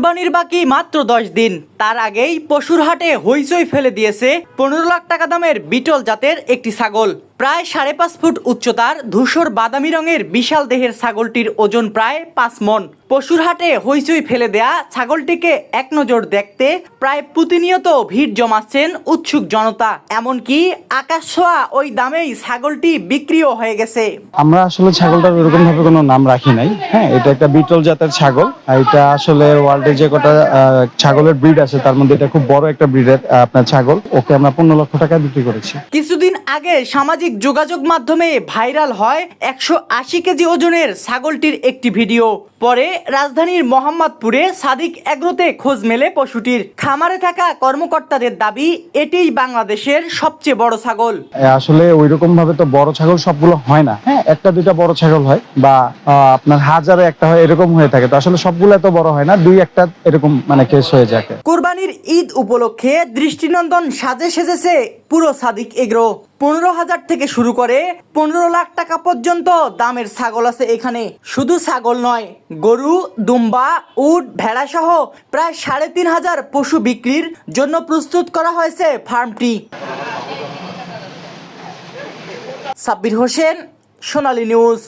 কোরবানির বাকি মাত্র দশ দিন। তার আগেই পশুর হাটে হইচই ফেলে দিয়েছে পনেরো লাখ টাকা দামের বিটল জাতের একটি ছাগল। প্রায় সাড়ে পাঁচ ফুট উচ্চতার ধূসর বাদামি রঙের বিশাল দেহের ছাগলটির ওজন প্রায় পাঁচ মন। পশুর হাটে হইচই ফেলে দেয়া ছাগলটিকে এক নজর দেখতে প্রায় প্রতিনিয়ত ভিড় জমাচ্ছেন উৎসুক জনতা। এমনকি আকাশ ছোঁয়া ওই দামেই ছাগলটি বিক্রিও হয়ে গেছে। আমরা আসলে ছাগলটার ওরকম ভাবে কোনো নাম রাখি নাই। হ্যাঁ এটা একটা বিটল জাতের ছাগল। এটা আসলে ওয়ার্ল্ডে যে কটা ছাগলের ব্রিড আছে তার মধ্যে এটা খুব বড় একটা ব্রিডের আপনার ছাগল। ওকে আমরা পনেরো লক্ষ টাকায় বিক্রি করেছি। কিছুদিন আগে সামাজিক যোগাযোগ মাধ্যমে ভাইরাল হয় একশো আশি কেজি ওজনের ছাগলটির একটি ভিডিও। পরে রাজধানীর মোহাম্মদপুরে সাদিক এগ্রোতে খোঁজ মেলে পশুটির। খামারে থাকা কর্মকর্তাদের দাবি এটিই বাংলাদেশের সবচেয়ে বড় ছাগল। আসলে ওই রকম ভাবে তো বড় ছাগল সবগুলো হয় না। হ্যাঁ একটা দুইটা বড় ছাগল হয় বা আপনার হাজারে একটা হয় এরকম হয়ে থাকে। তো আসলে সবগুলো এত বড় হয় না দুই একটা এরকম মানে কেস হয়ে যায় কোরবানির ঈদ উপলক্ষে দৃষ্টিনন্দন সাজে সেজেছে পুরো সাদিক এগ্রো পনেরো হাজার থেকে শুরু করে পনেরো লাখ টাকা পর্যন্ত দামের ছাগল আছে এখানে। শুধু ছাগল নয়, গরু, দুম্বা, উট, ভেড়া সহ প্রায় সাড়ে তিন হাজার পশু বিক্রির জন্য প্রস্তুত করা হয়েছে ফার্মটি। সাব্বির হোসেন, সোনালী নিউজ।